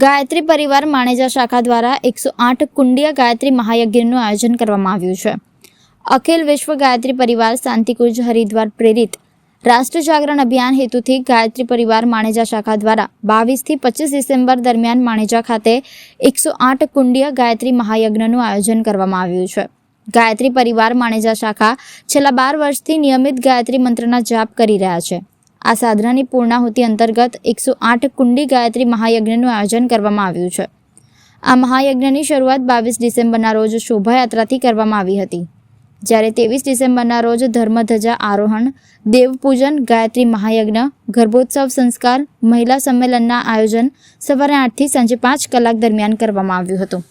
ગાયત્રી પરિવાર માણેજા શાખા દ્વારા એકસો આઠ કુંડિયા ગાયત્રી મહાયજ્ઞનું આયોજન કરવામાં આવ્યું છે. અખિલ વિશ્વ ગાયત્રી પરિવાર શાંતિકુંજ હરિદ્વાર પ્રેરિત રાષ્ટ્ર જાગરણ અભિયાન હેતુથી ગાયત્રી પરિવાર માણેજા શાખા દ્વારા બાવીસથી પચીસ ડિસેમ્બર દરમિયાન માણેજા ખાતે એકસો આઠ કુંડિયા ગાયત્રી મહાયજ્ઞનું આયોજન કરવામાં આવ્યું છે. ગાયત્રી પરિવાર માણેજા શાખા છેલ્લા બાર વર્ષથી નિયમિત ગાયત્રી મંત્રના જાપ કરી રહ્યા છે. આ સાધનાની પૂર્ણાહુતિ અંતર્ગત એકસો આઠ કુંડી ગાયત્રી મહાયજ્ઞનું આયોજન કરવામાં આવ્યું છે. આ મહાયજ્ઞની શરૂઆત બાવીસ ડિસેમ્બરના રોજ શોભાયાત્રાથી કરવામાં આવી હતી. જ્યારે ત્રેવીસ ડિસેમ્બરના રોજ ધર્મધજા આરોહણ, દેવપૂજન, ગાયત્રી મહાયજ્ઞ, ગર્ભોત્સવ સંસ્કાર, મહિલા સંમેલનના આયોજન સવારે આઠથી સાંજે પાંચ કલાક દરમિયાન કરવામાં આવ્યું હતું.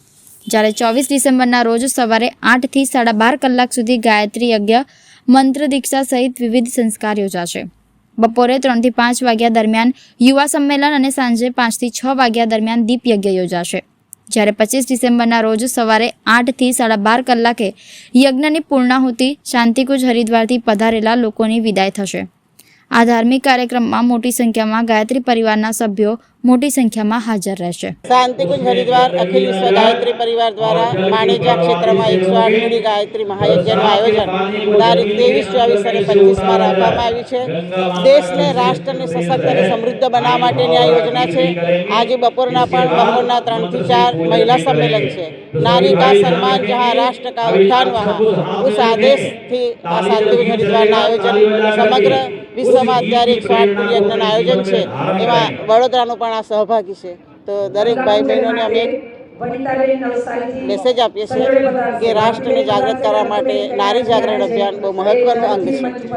જ્યારે ચોવીસ ડિસેમ્બરના રોજ સવારે આઠથી સાડા બાર કલાક સુધી ગાયત્રી યજ્ઞ મંત્ર દીક્ષા સહિત વિવિધ સંસ્કાર યોજાશે. બપોરે ત્રણથી પાંચ વાગ્યા દરમિયાન યુવા સંમેલન અને સાંજે પાંચથી છ વાગ્યા દરમિયાન દીપ યજ્ઞ યોજાશે. જ્યારે પચીસ ડિસેમ્બરના રોજ સવારે આઠથી સાડા બાર કલાકે યજ્ઞની પૂર્ણાહુતિ, શાંતિકુંજ હરિદ્વારથી પધારેલા લોકોની વિદાય થશે. આ ધાર્મિક કાર્યક્રમમાં મોટી સંખ્યામાં ગાયત્રી પરિવારના સભ્યો મોટી સંખ્યામાં હાજર રહેશે. શાંતિકુંજ હરિદ્વાર અખિલ વિશ્વ ગાયત્રી પરિવાર દ્વારા માણેજા ક્ષેત્રમાં એકસો આઠ ગાયત્રી મહાયજ્ઞનું આયોજન તારીખ ત્રેવીસ, ચોવીસ અને પચીસમાં રાખવામાં આવ્યું છે. દેશને, રાષ્ટ્રને સશક્ત અને સમૃદ્ધ બનાવવા માટેની આ યોજના છે. આજે બપોરના પણ બપોરના ત્રણથી ચાર મહિલા સંમેલન છે. નારી કા સન્માન જહાં રાષ્ટ્ર કા ઉત્થાન વहाँ ઉસ આદેશથી આ શાંતિકુંજ હરિદ્વારના આયોજન સમગ્ર વિશ્વમાં અત્યારે એકસો આઠ યજ્ઞનું આયોજન છે. એમાં વડોદરાનું પણ આ સહભાગી છે. તો દરેક ભાઈ બહેનોને અમે એક મેસેજ આપીએ છીએ કે રાષ્ટ્રને જાગૃત કરવા માટે નારી જાગરણ અભિયાન બહુ મહત્વનું અંગ છે.